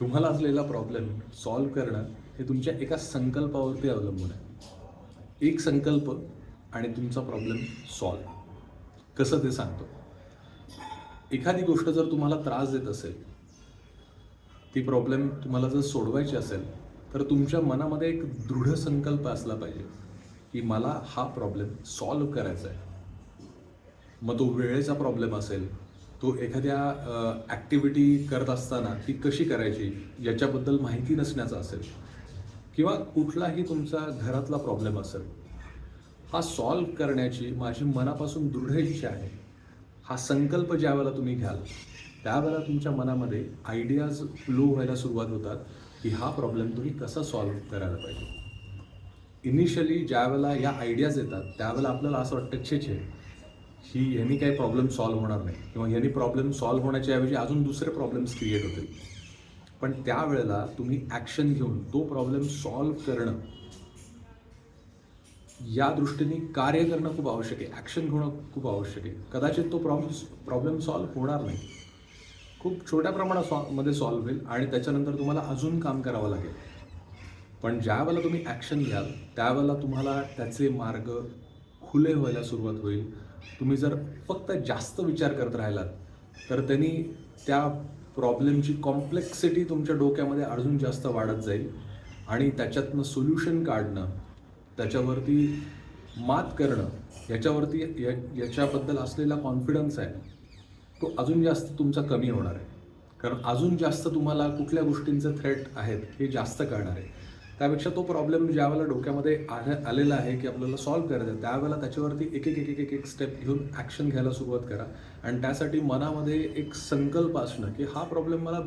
तुम्हाला असलेला problem solve करणं हे तुमच्या एका संकल्पावरती अवलंबून आहे. एक संकल्प आणि तुमचा प्रॉब्लेम सॉल्व कसं ते सांगतो? एखादी गोष्ट जर तुम्हाला त्रास देत असेल ती प्रॉब्लेम तुम्हाला जर सोडवायची असेल तर तुमच्या मनामध्ये एक दृढ संकल्प असला पाहिजे की मला हा प्रॉब्लेम सॉल्व्ह करायचा आहे. मग तो वेळेचा प्रॉब्लेम असेल तो एखाद्या ॲक्टिव्हिटी करत असताना ती कशी करायची? याच्याबद्दल माहिती नसण्याचा असेल. किंवा कुठलाही तुमचा घरातला प्रॉब्लेम असेल. हा सॉल्व्ह करण्याची माझी मनापासून दृढ इच्छा आहे. हा संकल्प ज्यावेळेला तुम्ही घ्याल त्यावेळेला तुमच्या मनामध्ये आयडियाज फ्लो व्हायला सुरुवात होतात की हा प्रॉब्लेम तुम्ही कसा सॉल्व्ह करायला पाहिजे. इनिशियली ज्यावेळेला या आयडियाज येतात त्यावेळेला आपल्याला असं वाटतं छे छे ही ह्यांनी काही प्रॉब्लेम सॉल्व्ह होणार नाही. किंवा यांनी प्रॉब्लेम सॉल्व्ह होण्याच्या ऐवजी अजून दुसरे प्रॉब्लेम्स क्रिएट होतील. पण त्यावेळेला तुम्ही ॲक्शन घेऊन तो प्रॉब्लेम सॉल्व्ह करणं या दृष्टीने कार्य करणं खूप आवश्यक आहे. ॲक्शन घेणं खूप आवश्यक आहे. कदाचित तो प्रॉब्लेम प्रॉब्लेम सॉल्व्ह होणार नाही. खूप छोट्या प्रमाणात सॉ मध्ये सॉल्व्ह होईल आणि त्याच्यानंतर तुम्हाला अजून काम करावं लागेल. पण ज्या वेळेला तुम्ही ॲक्शन घ्याल त्यावेळेला तुम्हाला त्याचे मार्ग खुले व्हायला सुरुवात होईल. तुम्ही जर फक्त जास्त विचार करत राहिलात तर त्यांनी त्या प्रॉब्लेमची कॉम्प्लेक्सिटी तुमच्या डोक्यामध्ये अजून जास्त वाढत जाईल आणि त्याच्यातनं सोल्युशन काढणं त्याच्यावरती मात करणं याच्यावरती या याच्याबद्दल असलेला कॉन्फिडन्स आहे तो अजून जास्त तुमचा कमी होणार आहे. कारण अजून जास्त तुम्हाला कुठल्या गोष्टींचे थ्रेट आहेत हे जास्त कळणार आहे. त्यापेक्षा तो प्रॉब्लेम ज्या वेळेला डोक्यामध्ये आलेला आहे की आपल्याला सॉल्व्ह करायचं आहे त्यावेळेला त्याच्यावरती एक एक एक एक एक स्टेप घेऊन ॲक्शन घ्यायला सुरुवात करा. आणि त्यासाठी मनामध्ये एक संकल्प असणं की हा प्रॉब्लेम मला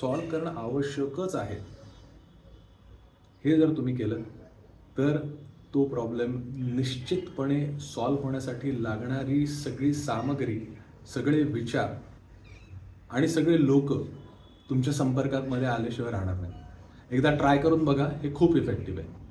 सॉल्व्ह करणं आवश्यकच आहे. हे जर तुम्ही केलं तर तो प्रॉब्लेम निश्चितपणे सॉल्व्ह होण्यासाठी लागणारी सगळी सामग्री सगळे विचार आणि सगळे लोक तुमच्या संपर्कात मध्ये आल्याशिवाय राहणार नाही एकदा ट्राय करून बघा हे खूप इफेक्टिव्ह आहे.